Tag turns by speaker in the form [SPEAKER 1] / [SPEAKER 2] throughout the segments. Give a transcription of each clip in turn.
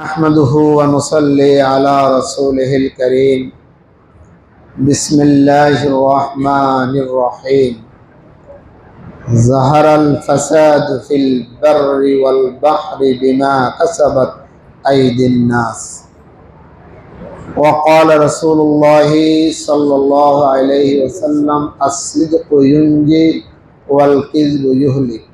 [SPEAKER 1] نحمده ونصلي على رسوله الكريم. بسم الله الرحمن الرحيم. ظهر الفساد في البر والبحر بما كسبت أيدي الناس. وقال رسول الله صلى الله عليه وسلم الصدق ينجي والكذب يهلك.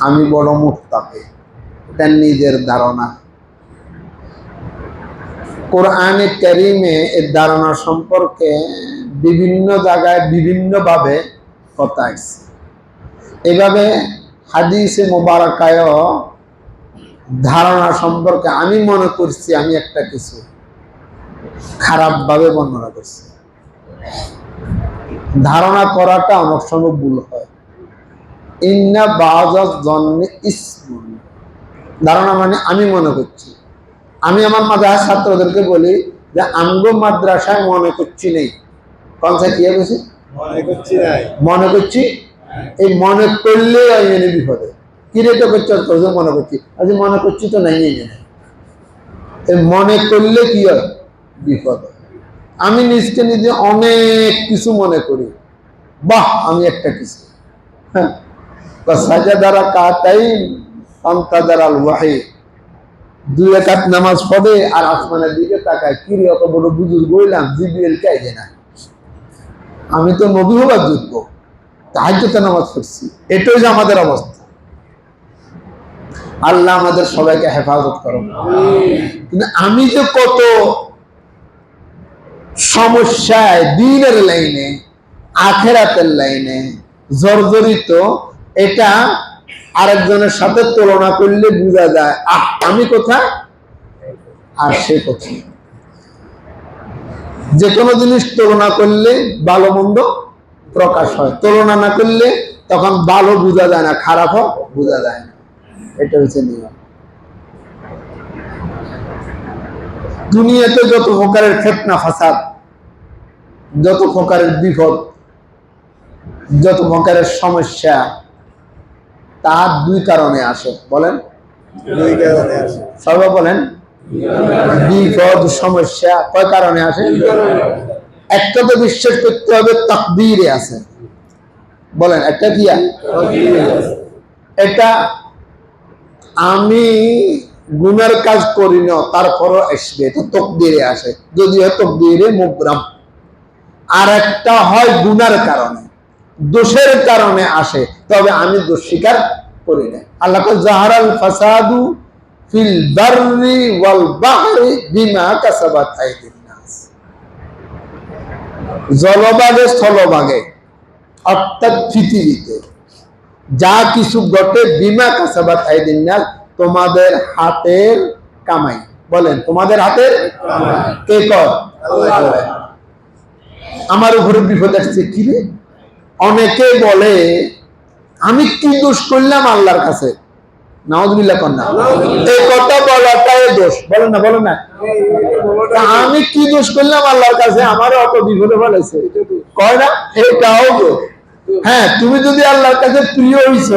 [SPEAKER 1] আমি বড় মুক্তাকে এটা নিজের ধারণা। কোরআনে ক্যারিমে এর ধারণা সম্পর্কে বিভিন্ন জায়গায় বিভিন্নভাবে কথা আছে। এভাবে হাদিসে মোবারকায় ধারণা সম্পর্কে আমি মনে করছি, আমি একটা কিছু খারাপভাবে বর্ণনা করছি। ধারণা করাটা অনেক সময় ভুল হয়। ইন্না বাজাজ জন্মে ইসমুন ধারণা মানে আমি মনে করছি। আমি আমার মাদ্রাসার ছাত্রদেরকে বলি যে আমগো মাদ্রাসায় মনে করছি নেই। কনসা কি বলছি
[SPEAKER 2] মনে করছি
[SPEAKER 1] এই মনে করলে আমি এনে বিপদে। কিরে তো করছি তোর মনে করছি? আজ মনে করছি তো নাই। এই মনে করলে কি হয়? বিপদ। আমি নিজকে নিজে অনেক কিছু মনে করি। বাহ আমি একটা কিছু। হ্যাঁ। আমি তো নবী হবার যোগ্য। তাহাজ্জতে নামাজ পড়ছি। এটাই যে আমাদের অবস্থা। আল্লাহ আমাদের সবাইকে হেফাজত করো কিন্তু আমি যে কত সমস্যায় দিনের লাইনে, আখেরাতের লাইনে জর্জরিত এটা আরেকজনের সাথে তুলনা করলে বোঝা যায়, আহ, আমি কোথায়? আর সে কোথায়? যে কোনো জিনিস তুলনা করলে ভালো মন্দ প্রকাশ হয়। তুলনা না করলে তখন ভালো বোঝা যায় না, খারাপ খারাপও বোঝা যায় না। এটা হচ্ছে নিয়ম। দুনিয়াতে যত প্রকারের ফেতনা, ফাসাদ, যত প্রকারের বিপদ, যত প্রকারের সমস্যা তার দুই কারণে আসে। বলেন।
[SPEAKER 2] দুই কারণে আসে।
[SPEAKER 1] সবাই বলেন। বিপদ সমস্যা কয় কারণে আসে? একটা তো বিশ্বাস করতে হবে তাকদীরে আছে। বলেন একটা কি এটা আমি গুনার কাজ করি না তারপরও আসবে। এটা তকদিরে আসে। যদি হয় তকদিরে মুগ্রাম আর একটা হয় গুনার কারণে। দোষের কারণে আসে, তবে আমি দোষ স্বীকার করি না। আল্লাহ জাহারাল ফাসাদু ফিল ওয়াল বাহরি বিমা অর্থাৎ পৃথিবীতে যা কিছু ঘটে বিমা তোমাদের হাতের কামাই। বলেন, তোমাদের হাতের কে কর আমার উপরে বিপদ আসছে কি রে? অনেকে বলে আমি কি দোষ করলাম আল্লাহর কাছে? নাউজুবিল্লাহ কন্যা এই কথা বলাটাই দোষ। বলেন না বলেন না। আমি কি দোষ করলাম আল্লাহর কাছে? আমার অত বিপদে ফেলেছে কয় না? এটাও তো হ্যাঁ তুমি যদি আল্লাহর কাছে প্রিয় হইছ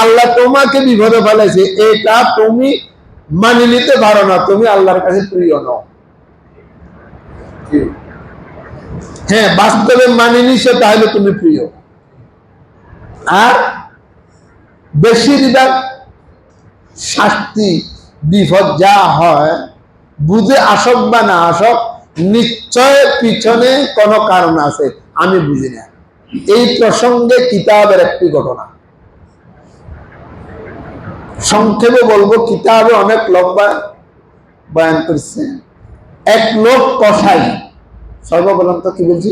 [SPEAKER 1] আল্লাহ তোমাকে বিপদে ফেলেছে এটা তুমি মানি নিতে পারো না। তুমি আল্লাহর কাছে প্রিয় নও। হ্যাঁ বাস্তবে মানি নিছো তাহলে তুমি প্রিয়। আর বেশিরভাগ শাস্তি, বিপদ যা হয়, বুঝে আসক বা না আসক নিশ্চয় পিছনে কোনো কারণ আছে, আমি বুঝি না। এই প্রসঙ্গে কিতাবের একটি ঘটনা। সংক্ষেপে বলব, কিতাবে অনেক লম্বা বয়ান করছে। এক লোক কষাই সর্বপ্রথম তো কি বলছি?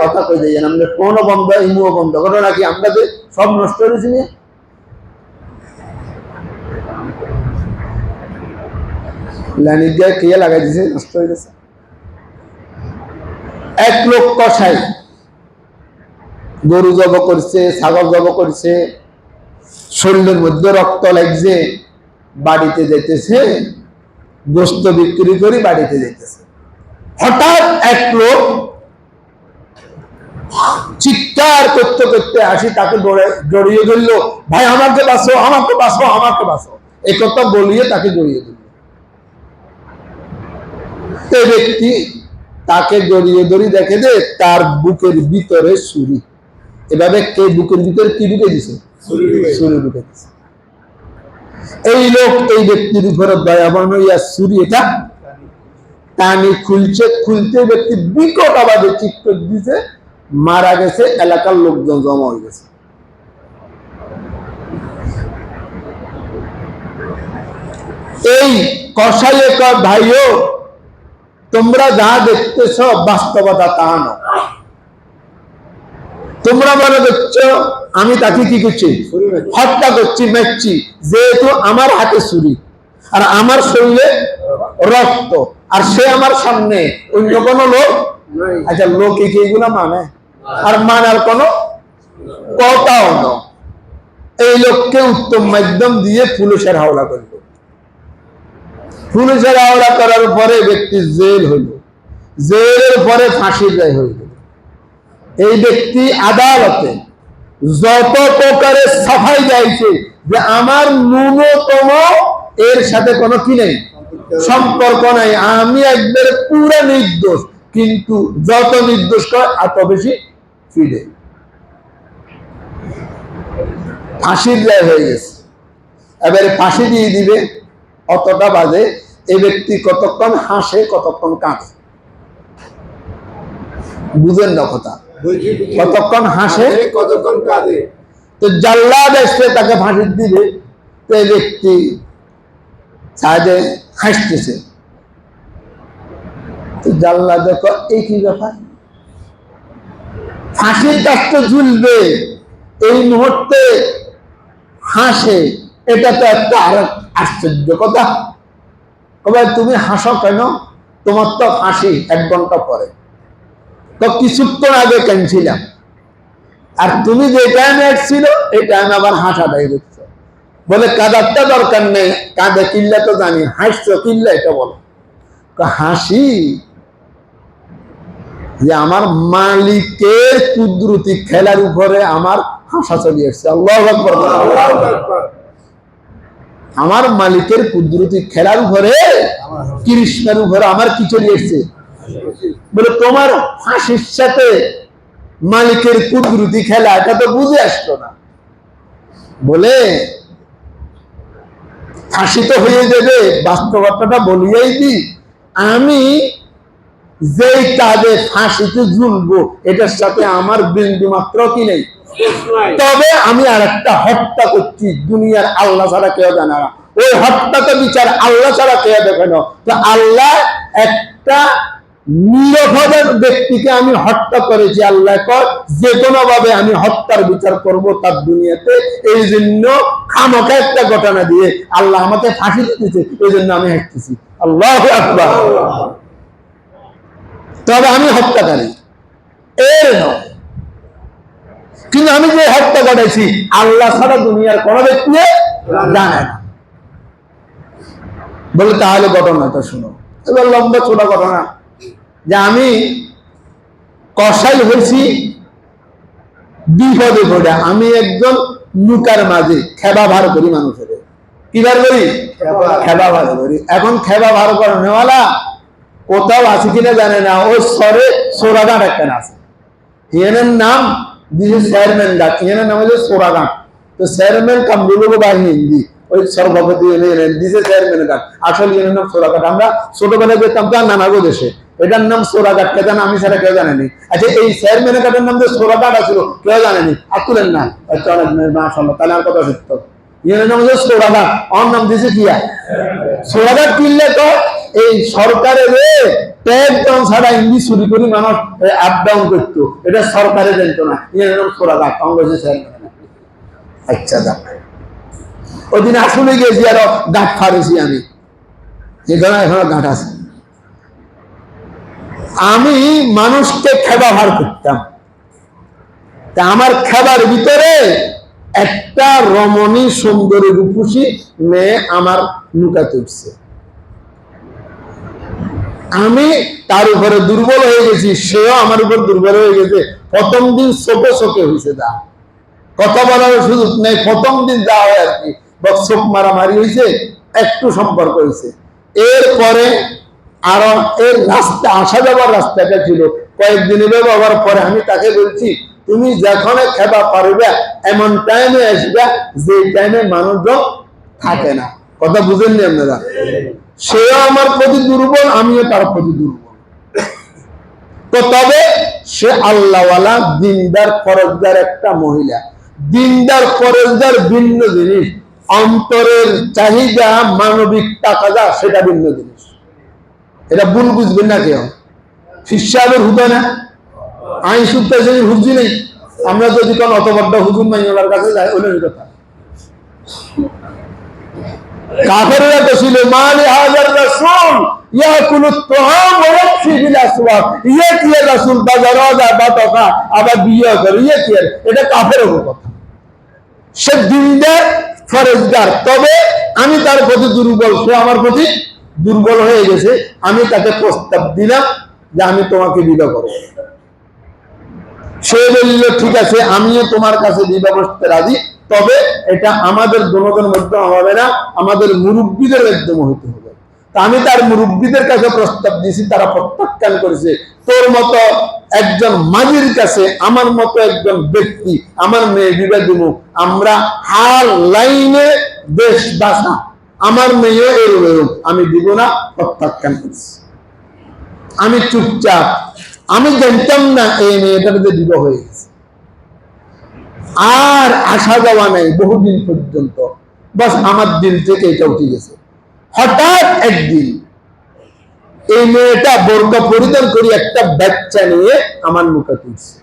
[SPEAKER 1] কথা কই দিয়ে আমরা ফোনও বন্ধ ইমুও বন্ধ। ঘটনা কি? আমরা যে সব নষ্ট হয়েছি নিয়ে লাইনের গায়ে কে লাগাই দিছে? নষ্ট হয়ে গেছে। এক লোক কষাই গরু জব করছে, ছাগল জব করছে। শরীরের মধ্যে রক্ত লাগছে। বাড়িতে যেতেছে গোস্ত বিক্রি করে বাড়িতে যেতেছে হঠাৎ এক লোক চিৎকার করতে করতে আসি তাকে জড়িয়ে ধরলো ভাই আমাকে বাঁচো আমাকে বাঁচো আমাকে বাঁচো এ কথা বলিয়ে তাকে জড়িয়ে ধরল। এই ব্যক্তি তাকে জড়িয়ে ধরি দেখে যে তার বুকের ভিতরে ছুরি। এভাবে কে বুকের ভিতরে কি ঢুকে দিছে।
[SPEAKER 2] ছুরি ঢুকে।
[SPEAKER 1] দিছে। এই লোক এই ব্যক্তির উপরে দয়াবান হইয়া ছুরি এটা টানি খুলছে খুলতে ব্যক্তি বিকট আবাদে চিৎকার দিছে মারা গেছে এলাকার লোকজন জমা হয়ে গেছে। এই কষাইয়ে ভাইও তোমরা যা দেখতেছ বাস্তবতা তা নয়। তোমরা মনে দেখছ আমি তাকে কি করছি। হত্যা করছি মেরছি। যেহেতু আমার হাতে ছুরি আর আমার শরীরে রক্ত। আর সে আমার সামনে অন্য কোনো লোক আচ্ছা লোক কি এইগুলা মানে? আর মানার কোনো কথাও না। এই লোককে উত্তম মাধ্যম দিয়ে পুলিশের হাওলা করল। পুলিশের হাওলা করার পরে ব্যক্তি জেল হইল। জেলের পরে ফাঁসির রায় হইল। এই ব্যক্তি আদালতে যত প্রকারের সাফাই গাইছে যে আমার ন্যূনতম এর সাথে কোনো কি নেই? সম্পর্ক নাই। আমি একবার পুরো নির্দোষ কিন্তু যত নির্দোষ কর এত বেশি ফিরে ফাঁসির রায় হয়ে গেছে। এবারে ফাঁসি দিয়ে দিবে অতটা বাজে। এ ব্যক্তি কতক্ষণ হাসে কতক্ষণ কাঁদে। বুঝেন না কথা। কতক্ষণ হাসে
[SPEAKER 2] কতক্ষণ কাঁদে।
[SPEAKER 1] তো জাল্লাদ এসে তাকে ফাঁসি দিবে। তো ব্যক্তি সাহায্যে হাসতেছে। জাল্লাদ দেখো, এই কি ব্যাপার? ফাঁসির কাজ তো ঝুলবে, এই মুহূর্তে হাসে, এটা তো একটা আর আশ্চর্য কথা। কবে তুমি হাসো কেন? তোমার তো ফাঁসি এক ঘণ্টা পরে। তো কিছুক্ষণ আগে কেনছিলাম আর তুমি যে টাইমে এসছিল, এই টাইমে আবার হাসা দেয় বলে, কাদারটা দরকার নেই কাঁদে কিল্লা তো জানি, হাসছো কিল্লা এটা বলো। হাসি? যে আমার মালিকের কুদরতি খেলার উপরে আমার হাসা চলে এসছে আল্লাহ। আমার মালিকের কুদরতি খেলার উপরে, কৃষ্ণের উপরে আমার কি চলে এসছে বলে, তোমার হাসির সাথে মালিকের কুদরতি খেলা এটা তো বুঝে আসলো না। বলে ফাঁসি তো হয়ে যাবে, বাস্তবতাটা বলিয়াই দি আমি যেই কাজে ফাঁসিতে ঝুলবো, এটার সাথে আমার বিন্দু মাত্র কি নেই? তবে আমি আর একটা হত্যা করছি, দুনিয়ার আল্লাহ ছাড়া কেউ জানা ওই হত্যা তো বিচার আল্লাহ ছাড়া কেউ দেখে না। তো আল্লাহ একটা নিরপরাধ ব্যক্তিকে আমি হত্যা করেছি, আল্লাহ কর যে কোনো ভাবে আমি হত্যার বিচার করব তার দুনিয়াতে, এই জন্য খামোকা একটা ঘটনা দিয়ে আল্লাহ আমাকে ফাঁসি দিতেছে, এই জন্য আমি হাঁটতেছি আল্লাহ আকবার। তবে আমি হত্যাকারী। এর কিন্তু আমি যে হত্যা ঘটাইছি, আল্লাহ ছাড়া দুনিয়ার কোন ব্যক্তি জানে না। বলে তাহলে ঘটনাটা শুনো। এবার লম্বা ছোট ঘটনা। যে আমি কষাই হয়েছি বিপদে পড়ে। আমি একজন লুকার মাঝে খেবা ভার করি মানুষের। কি বার করি?
[SPEAKER 2] খেবা।
[SPEAKER 1] ভার। করি। এখন খেবা ভার করে নেওয়ালা? কোথাও আছে কিনা জানে না। ওই সরে আছে। নাম দিছে চেয়ারম্যান ডাক। নাম হচ্ছে তো চেয়ারম্যান হিন্দি। ওই এনে দিছে চেয়ারম্যান ডাক। আসলে এনের নাম সোরাঘাট আমরা ছোটবেলায় যেতাম তো নানাগো দেশে। এটার নাম সোরাঘাট কে জানে আমি সেটা কেউ জানেনি। আচ্ছা এই চেয়ারম্যান ঘাটের নাম যে সোরাঘাট আছিল, কেউ জানেনি? আর তুলেন না। আচ্ছা তাহলে আর কথা সত্য। এনের নাম হচ্ছে আমার নাম দিছে কিয়া সোরাঘাট কিনলে তো এই সরকারের ট্যাগ ডাউন ছাড়া চুরি করে মানুষ আপ ডাউন করতো। এটা সরকারে জানতো না। এর নাম সোরাঘাট কংগ্রেসের আচ্ছা দেখ ওই দিন আসলে গেছি আরও দাঁত ফারেছি আমি। এখানে এখনও গাঁট আছে। আমি মানুষকে ভার করতাম। তা আমার খেবার ভিতরে একটা রমণী সুন্দরী রূপসী মেয়ে আমার লুকাতে উঠছে আমি তার উপরে দুর্বল হয়ে গেছি, সেও আমার উপর দুর্বল হয়ে গেছে। প্রথম দিন চোখে চোখে হয়েছে দা কথা বলার সুযোগ নেই, প্রথম দিন যা হয় আর কি। চোখ মারামারি হয়েছে, একটু সম্পর্ক হয়েছে। এরপরে আরও এর রাস্তা, আসা যাওয়ার রাস্তাটা ছিল। কয়েকদিন হওয়ার পরে আমি তাকে বলছি, তুমি যেখানে খেবা পারবে, এমন টাইমে আসবে যে টাইমে মানুষজন থাকে না। কথা বুঝেননি আপনারা? সেও আমার প্রতি দুর্বল, আমিও তার প্রতি দুর্বল। তো তবে সে আল্লাহওয়ালা দিনদার ফরজদার একটা মহিলা। দিনদার ফরজদার ভিন্ন জিনিস। অন্তরের চাহিদা, মানবিক টাকাদা সেটা ভিন্ন জিনিস। এটা ভুল বুঝবেন না কেউ। ফিসাবের হুদা না। আইন সুদ্ধ হুজি নেই। আমরা যদি কোন অত বড্ড হুজুর মাইনার কাছে যাই ওলের কথা। ইয়ে ইয়ে এটা কথা। সে তবে আমি তার প্রতি দুর্বল, সে আমার প্রতি দুর্বল হয়ে গেছে, আমি তাকে প্রস্তাব দিলাম যে আমি তোমাকে বিবাহ করব। সে বলল, ঠিক আছে, আমিও তোমার কাছে বিবাহ করতে রাজি, তবে এটা আমাদের দুজনের মধ্যে হবে না, আমাদের মুরব্বীদের মাধ্যমে হতে হবে। আমি তার মুরব্বীদের কাছে প্রস্তাব দিয়েছি, তারা প্রত্যাখ্যান করেছে, তোর মতো একজন মাঝির কাছে, আমার মতো একজন ব্যক্তি, আমার মেয়ে বিবাহ দিব, আমরা হার লাইনে দেশ বাসা। আমার মেয়ে এরম এরম। আমি দিব না, প্রত্যাখ্যান করছি। আমি চুপচাপ। আমি জানতাম না এই মেয়েটার যে বিবাহ হয়ে গেছে। আর আসা যাওয়া নেই বহুদিন পর্যন্ত। বাস আমার দিল থেকে এটা উঠে গেছে। হঠাৎ একদিন এই মেয়েটা বোরকা পরিধান করি একটা বাচ্চা নিয়ে আমার মুখে তুলছে।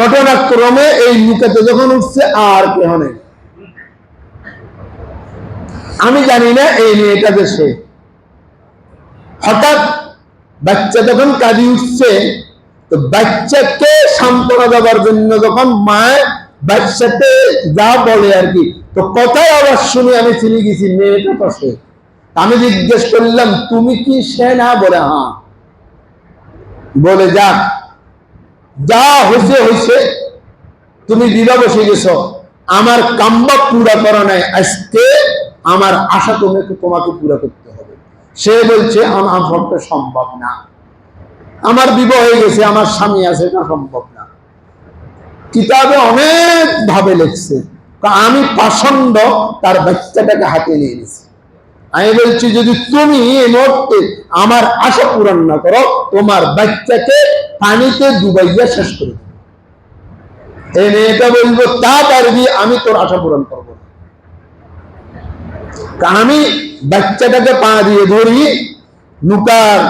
[SPEAKER 1] ঘটনাক্রমে এই মুখেতে যখন উঠছে, আর কেহ নেই। আমি জানি না এই মেয়েটা যে সে। হঠাৎ বাচ্চা যখন কাঁদি উঠছে, তো বাচ্চাকে সান্ত্বনা দেওয়ার জন্য যখন মায় বাচ্চাতে যা বলে আর কি, তো কথাই আবার শুনে আমি চিনি গেছি, মেয়েটা তো সে। আমি জিজ্ঞেস করলাম, তুমি কি সে না? বলে হ্যাঁ। বলে, যাক, যা হয়েছে হয়েছে। তুমি বিবাহ বসে গেছো আমার কাম্বা পুরা করা নাই। আজকে আমার আশা তোমাকে তোমাকে পুরা করতে হবে। সে বলছে, আমার পক্ষে সম্ভব না। আমার বিবাহ হয়ে গেছে, আমার স্বামী আছে, এটা সম্ভব না। কিতাবে অনেক ভাবে লিখছে। আমি পাষণ্ড, তার বাচ্চাটাকে হাতে নিয়ে নিয়েছি আমি বলছি, যদি তুমি এই মুহূর্তে আমার আশা পূরণ না করো, তোমার বাচ্চাকে পানিতে ডুবাইয়া শেষ করে দেবো। এই মেয়েটা বলব তা পারবি, আমি তোর আশা পূরণ করব না। আমি বাচ্চাটাকে পা দিয়ে ধরি, নৌকার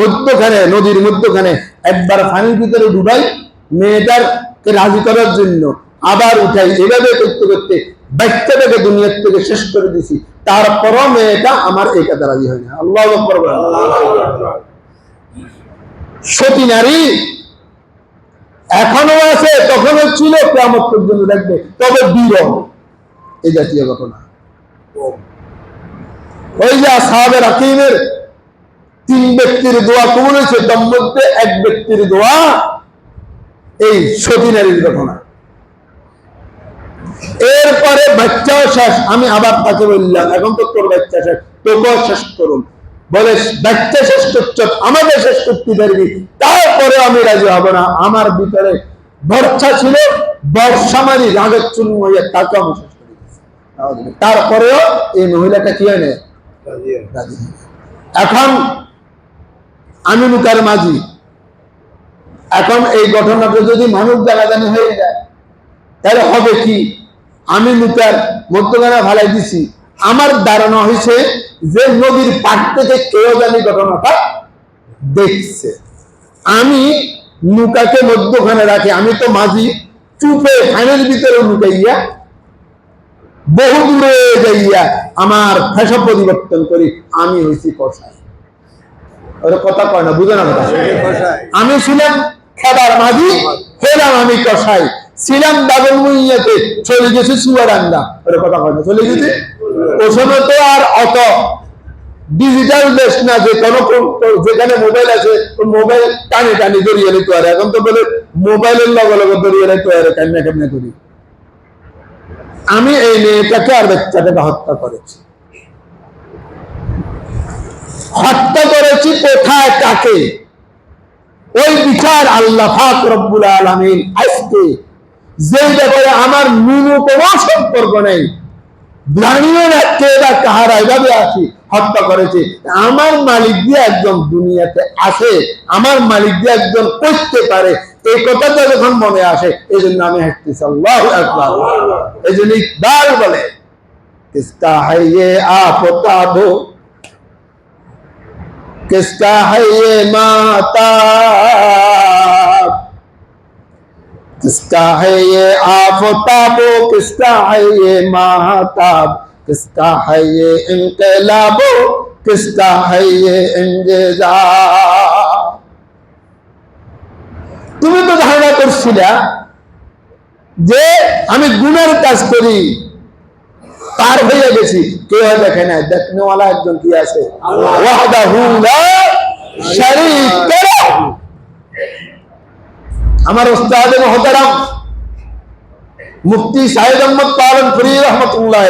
[SPEAKER 1] মধ্যখানে, নদীর মধ্যখানে একবার পানির ভিতরে ডুবাই, মেয়েটারকে রাজি করার জন্য আবার উঠাই। এভাবে করতে করতে বাচ্চাটাকে দুনিয়ার থেকে শেষ করে দিছি। তারপরও মেয়েটা আমার এই কাজে রাজি হয় না। আল্লাহ সতী নারী এখনও আছে, তখনও ছিল কেমন পর্যন্ত দেখবে। তবে বিরল এই জাতীয় ঘটনা। তিন ব্যক্তির দোয়া কবুল হয়েছে এক ব্যক্তির দোয়া এই ঘটনা এরপরে বাচ্চাও শেষ, আমি আবার তাকে বললাম, এখন তো তোর বাচ্চা শেষ, তোকেও শেষ করুন বলে, বাচ্চা শেষ করছ, আমাকে শেষ করতে পারবি, তারপরে আমি রাজি হব না আমার ভিতরে বর্ষা ছিল বর্ষা মারি রাগের চুন হইয়া তাকে আমি শেষ। তারপরেও এই মহিলাটা কি হয়। এখন আমি মুখার মাঝি, এখন এই ঘটনাটা যদি মানুষ জানাজানি হয়ে যায়, তাহলে হবে কি? আমি মুখার মধ্যখানে ভালাই দিছি। আমার ধারণা হয়েছে যে নদীর পাট থেকে কেউ জানি ঘটনাটা দেখছে। আমি নৌকাকে মধ্যখানে রাখি, আমি তো মাঝি, চুপে ফাইনের ভিতরে লুকাইয়া বহু দূরে যাইয়া আমার ভাষা পরিবর্তন করি আমি হইছি কষাই ওর কথা কয় না বুঝে না কথা? আমি ছিলাম খেদার মাঝি হলাম আমি কষাই ছিলাম দাগন মুইয়াতে চলে গেছে চুয়াডাঙ্গা ওর কথা কয় না চলে গেছে? ও সময় তো আর অত ডিজিটাল দেশ না যে কোনো যেখানে মোবাইল আছে মোবাইল টানে টানে জড়িয়ে নিতে পারে। এখন তো বলে মোবাইলের লগে লগে জড়িয়ে নিতে পারে কেমনে কেমনে করি। আমি এই মেয়েটাকে আর বাচ্চাটাকে হত্যা করেছি। হত্যা করেছি কোথায়, কাকে? ওই বিচার আল্লাহ ফাক রব্বুল আলমিন আজকে যে ব্যাপারে আমার ন্যূনতম সম্পর্ক নেই, জানিও না কে কাহারা এভাবে আছি, হত্যা করেছে। আমার মালিক দিয়ে একজন দুনিয়াতে আসে আমার মালিক দিয়ে একজন করতে পারে এই কথাটা যখন মনে আসে এই জন্য আমি হাঁটতেছি আল্লাহ আকবার এই জন্য ইকবাল বলে কিসকা है ये आफताबो किसका है ये माता किसका है ये आफताबो किसका है ये माताब किसका है ये इनकलाबो किसका है ये इंजेजा তুমি তো ধারণা করছিলা যে আমি গুণের কাজ করি, পার হয়ে গেছি। কেউ দেখে না দেখনেওয়ালা একজন কি আছে। আমার উস্তাদ মহতারাম, মুফতি সাহেব আহমদ পালন ফরি রহমতুল্লাহ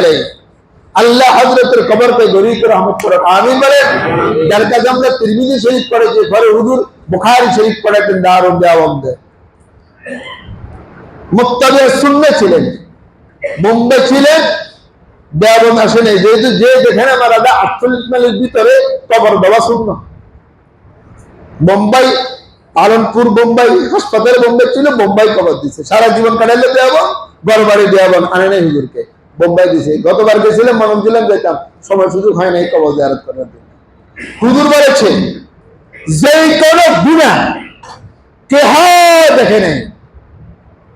[SPEAKER 1] আল্লাহ হজরতের কবর পে গরিব রহমত করে আমিন বলেন যার কাছে আমরা তিরমিজি শরীফ পড়েছি, ঘরে হুজুর বুখারি শরীফ পড়েছেন দারুণ দেওয়াবন্দে মুক্তাবে শূন্য ছিলেন। মুম্বাই ছিলেন দেওয়াবন্দ আসেনি যেহেতু যে যেখানে মারা যায় আটচল্লিশ মাইলের ভিতরে কবর দেওয়া শূন্য। বোম্বাই, আলমপুর বোম্বাই, হাসপাতালে বোম্বাই ছিল, বোম্বাই কবর দিছে। সারা জীবন কাটাইলে দেওয়াবন বড় বাড়ি দেওয়াবন আনে নাই বোম্বাই দিছে। গতবার গেছিলাম, মনন ছিলাম যেতাম সময় সুযোগ হয় নাই কবর দেওয়ার করার জন্য। হুজুর বলেছে যেই কোন গুণা কেহ দেখে নাই।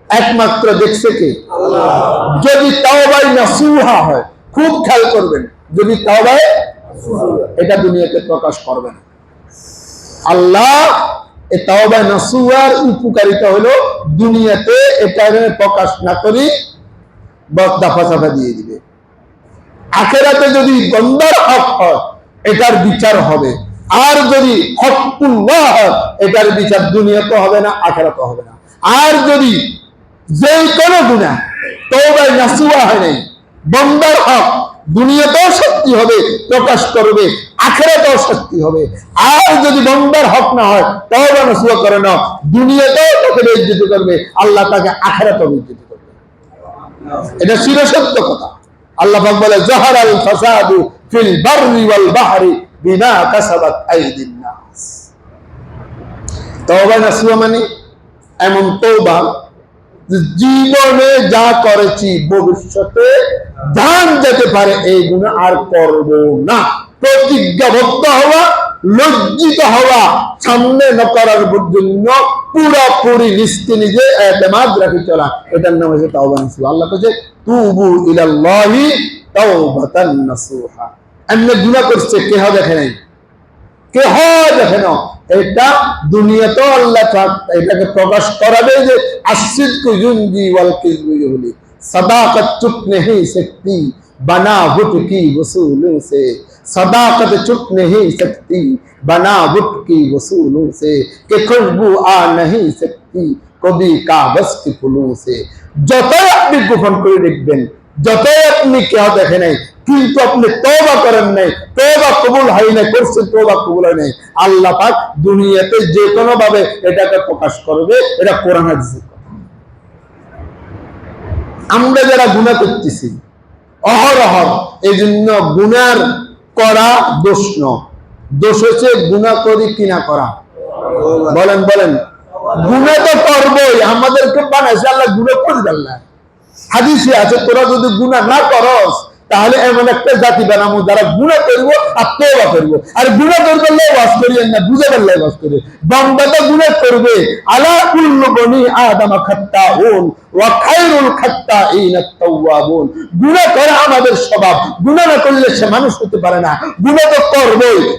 [SPEAKER 1] একমাত্র দেখছে কে? যদি তাওবাই নাসুহা হয়, খুব খেয়াল করবেন, যদি তাওবাই এটা দুনিয়াতে প্রকাশ করবে না। আল্লাহ এ তাওবা নাসুয়ার উপকারিতা হলো দুনিয়াতে এটা প্রকাশ না করি দাফা সাফা দিয়ে দিবে। আখেরাতে যদি গন্দার হক হয়, এটার বিচার হবে। আর যদি এটার বিচার দুনিয়াতে হবে না আখেরাতে হবে না। আর যদি যে কোনো গুণা তওবায় নাসুয়া হয় নাই হক দুনিয়াতেও শক্তি হবে, প্রকাশ করবে, আখেরাতেও শক্তি হবে। আর যদি বন্দার হক না হয় তওবা নাসুয়া করে না দুনিয়াতেও তাকে করবে, আল্লাহ তাকে আখেরাতেও বেজ্জিত করবে। এটা চিরসত্য কথা। আল্লাহ বলে, জাহারাল ফাসাদু ফিল বাররি ওয়াল বাহরি বিমা কাসাবাত আইদিন নাস। তওবা মানে এমন তওবা জীবনে যা করেছি ভবিষ্যতে ধান যেতে পারে, এই গুণ আর করব না। প্রতিজ্ঞাবদ্ধ হওয়া, লজ্জিত হওয়া, সামনে ন করার জন্য পুরোপুরি লিস্টে নিজে এতেমাদ রাখি চলা। এটার নাম হচ্ছে তাওবা নাসুহা আল্লাহ কাছে তুবু ইলাল্লাহি তাওবাতান নাসুহা। এমনি গুণা করছে, কেহ দেখে নাই? কেহ দেখে না এটা দুনিয়াতে আল্লাহ এটাকে প্রকাশ করাবে যে আশ্রিত কুজুঞ্জি ওয়াল কিজবুজুলি সাদাকত চুপ নেহি শক্তি, বানা হুটকি বসুলু সে। সাদাকত চুপ নেহি শক্তি, বানা হুটকি বসুলু সে। কে খুশবু আ নেহি শক্তি, কবি কাগজ কি ফুলু সে। যতই আপনি গোপন করে দেখবেন যতই আপনি কেউ দেখে নাই, কিন্তু আপনি তওবা করেন নাই, তওবা কবুল হয় নাই, করছেন তওবা কবুল হয় নাই, আল্লাহ পাক দুনিয়াতে যে কোনো ভাবে এটাকে প্রকাশ করবে, এটা কোরআন আমরা যারা গুনাহ করতেছি, অহরহ এই জন্য গুনার করা দোষ ন দোষ হচ্ছে গুনাহ করি কিনা করা। বলেন বলেন। গুণে তো করবোই, আমাদেরকে বানাইছে, আল্লাহ গুণে করে আল্লাহ হাদিসে আছে, তোরা যদি গুণা না করস, তাহলে এমন একটা জাতি বানাবো যারা গুণা করব আর তোবা করব। আর গুণা করবে বাস করিয়েন না বুঝে পারলে বাস করবে বাম্বাটা গুণা করবে। আলা কুল্লু বনি আদামা খাত্তা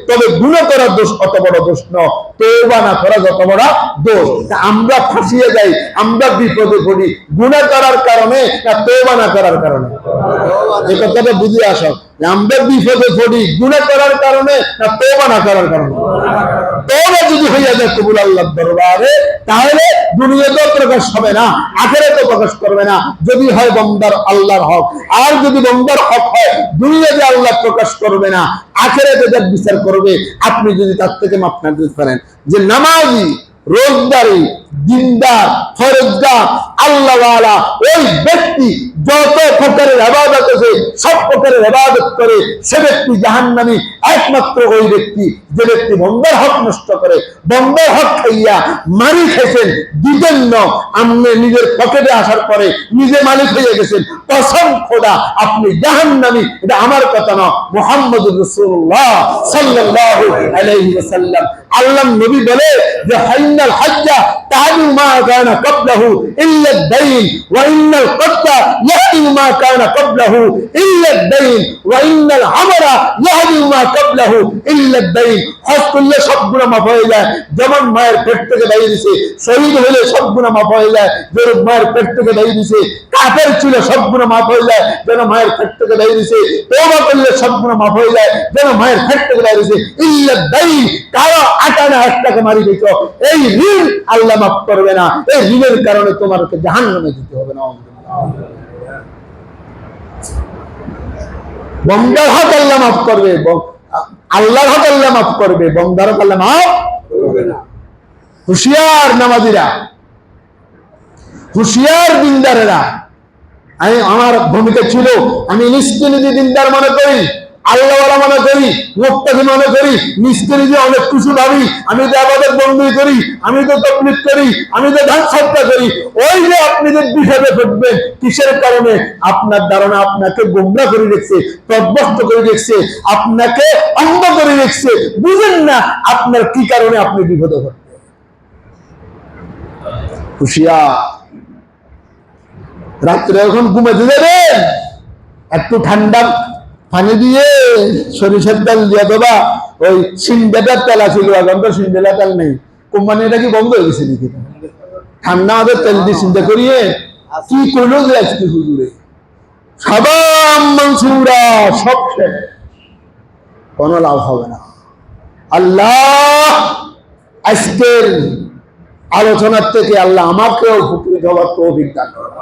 [SPEAKER 1] তবে গুনাহ করার আমরা ফাঁসিয়ে যাই, আমরা বিপদে পড়ি। গুনাহ করার কারণে না তওবা না করার কারণে? এই কথাটা বুঝে আসো। আমরা বিপদে পড়ি গুনাহ করার কারণে না তওবা না করার কারণে? তওবা যদি হইয়া যায় কবুল আল্লাহর দরবারে, তাহলে দুনিয়াতেও প্রকাশ হবে না, আখেরাতেও প্রকাশ করবে না। যদি হয় বন্দার আল্লাহর হক, আর যদি বন্দার হক হয়, দুনিয়াতে আল্লাহ প্রকাশ করবে না, আখেরাতে যার বিচার করবে, আপনি যদি তার থেকে মাপ না দিতে পারেন। যে নামাজি, রোজদারি দিনদার ফরজদার ওই ব্যক্তি যত প্রকারের আবাদত আছে, সব প্রকারের আবাদত করে, সে ব্যক্তি একমাত্র ওই ব্যক্তি যে ব্যক্তি বন্দার হক নষ্ট করে, বন্দার হক খাইয়া মারি খেয়েছেন দিতেন ন আপনি নিজের পকেটে আসার পরে নিজে মালিক হয়ে গেছেন। কসম খোদা, আপনি জাহান্নামী, এটা আমার কথা না মোহাম্মদ রসুল্লাহ ওয়াসাল্লাম। আল্লাহ নবী বলে যে, হাইনাল হাজ্জা কানা ক্বাবলাহু ইল্লা আদ-দাইন ওয়া ইন্নাল কত্তা ইয়াহদি মা কানা ক্বাবলাহু ইল্লা আদ-দাইন ওয়া ইন্নাল আমরা ইয়াহদি মা ক্বাবলাহু ইল্লা আদ-দাইন হজ করলে সব গুনাহ মাফ হয়ে যায়। যেমন মায়ের পেট থেকে বাইরেছে শহীদ হলে সব গুনাহ মাফ হয়ে যায়। যেরকম মায়ের পেট থেকে বাইরেছে কাফের ছিল সব গুনাহ মাফ হয়ে যায়। যেন মায়ের পেট থেকে বাইরেছে তওবা করলে সব গুনাহ মাফ হয়ে যায়। যেন মায়ের পেট থেকে বাইরেছে ইল্লা আদ-দাইন কারও আটানা এক টাকা মারি দিত এই ঋণ আল্লাহ মাফ করবে না। এই ঋণের কারণে তোমাকে জাহান্নামে দিতে হবে না। বন্দার হক আল্লাহ মাফ করবে আল্লাহর হক আল্লাহ মাফ করবে, বন্দার হক আল্লাহ মাফ
[SPEAKER 2] করবে না।
[SPEAKER 1] হুশিয়ার নামাজিরা, হুশিয়ার দিনদারেরা। আমি আমার ভূমিকা ছিল, আমি নিষ্কিনিজি দিনদার মনে করি। আল্লাহওয়ালা মনে করি মুক্তাকি মনে করি নিষ্কিনিজি অনেক কিছু ভাবি, আমি তো আমাদের বন্ধু করি, আমি তো তকলিফ করি, আমি তো ধান করি, ওই যে আপনি যে পড়বেন কিসের কারণে? আপনার ধারণা আপনাকে গোমরা করে রেখেছে করে রেখেছে, আপনাকে অন্ধ করে রেখেছে। বুঝেন না আপনার কি কারণে আপনি বিপদে পড়বেন হুশিয়ার। রাত্রে এখন ঘুমাতে যাবেন? একটু ঠান্ডা পানি দিয়ে সরিষার তেল দিয়ে দেবা। ওই সিন্ডেটার তেল আছিল এখন তো সিন্ডেলা তেল নেই। কোম্পানিটা কি বন্ধ হয়ে গেছে নাকি? ঠান্ডা আমাদের তেল দিয়ে চিন্তা করিয়ে কি করল যে আজকে হুজুরে? সাবাম মনসুরা, সব কোনো লাভ হবে না। আল্লাহ আজকের আলোচনার থেকে আল্লাহ আমাকেও উপকৃত হওয়ার দান করুন।